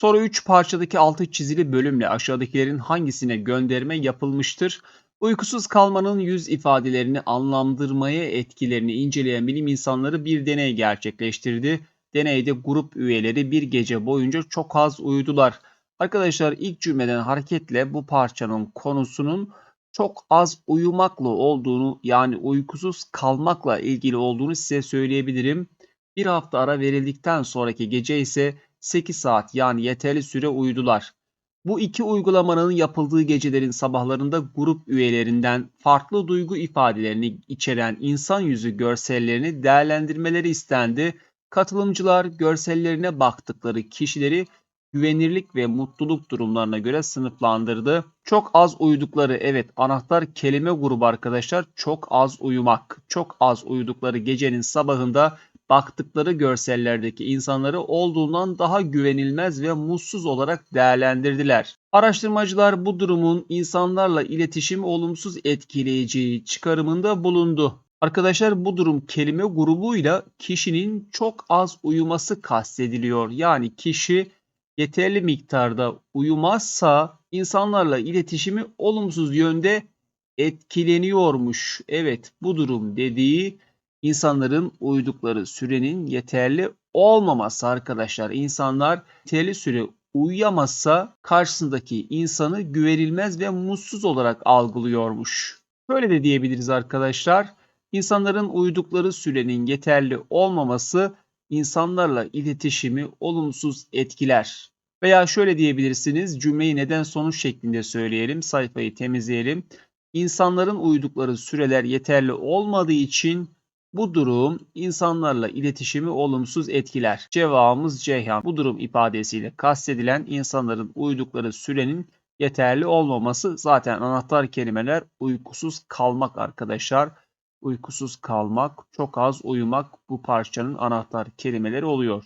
Soru 3 parçadaki altı çizili bölümle aşağıdakilerin hangisine gönderme yapılmıştır? Uykusuz kalmanın yüz ifadelerini anlamlandırmaya etkilerini inceleyen bilim insanları bir deney gerçekleştirdi. Deneyde grup üyeleri bir gece boyunca çok az uyudular. Arkadaşlar ilk cümleden hareketle bu parçanın konusunun çok az uyumakla olduğunu yani uykusuz kalmakla ilgili olduğunu size söyleyebilirim. Bir hafta ara verildikten sonraki gece ise 8 saat yani yeterli süre uyudular. Bu iki uygulamanın yapıldığı gecelerin sabahlarında grup üyelerinden farklı duygu ifadelerini içeren insan yüzü görsellerini değerlendirmeleri istendi. Katılımcılar görsellerine baktıkları kişileri güvenirlik ve mutluluk durumlarına göre sınıflandırdı. Çok az uyudukları evet anahtar kelime grubu arkadaşlar çok az uyumak. Çok az uyudukları gecenin sabahında baktıkları görsellerdeki insanları olduğundan daha güvenilmez ve mutsuz olarak değerlendirdiler. Araştırmacılar bu durumun insanlarla iletişimi olumsuz etkileyeceği çıkarımında bulundu. Arkadaşlar bu durum kelime grubuyla kişinin çok az uyuması kastediliyor. Yani kişi yeterli miktarda uyumazsa insanlarla iletişimi olumsuz yönde etkileniyormuş. Evet bu durum dediği insanların uyudukları sürenin yeterli olmaması arkadaşlar. İnsanlar yeterli süre uyuyamazsa karşısındaki insanı güvenilmez ve mutsuz olarak algılıyormuş. Böyle de diyebiliriz arkadaşlar. İnsanların uyudukları sürenin yeterli olmaması insanlarla iletişimi olumsuz etkiler. Veya şöyle diyebilirsiniz cümleyi neden sonuç şeklinde söyleyelim sayfayı temizleyelim. İnsanların uyudukları süreler yeterli olmadığı için bu durum insanlarla iletişimi olumsuz etkiler. Cevabımız Ceyhan. Bu durum ifadesiyle kastedilen insanların uyudukları sürenin yeterli olmaması zaten anahtar kelimeler uykusuz kalmak arkadaşlar. Uykusuz kalmak, çok az uyumak bu parçanın anahtar kelimeleri oluyor.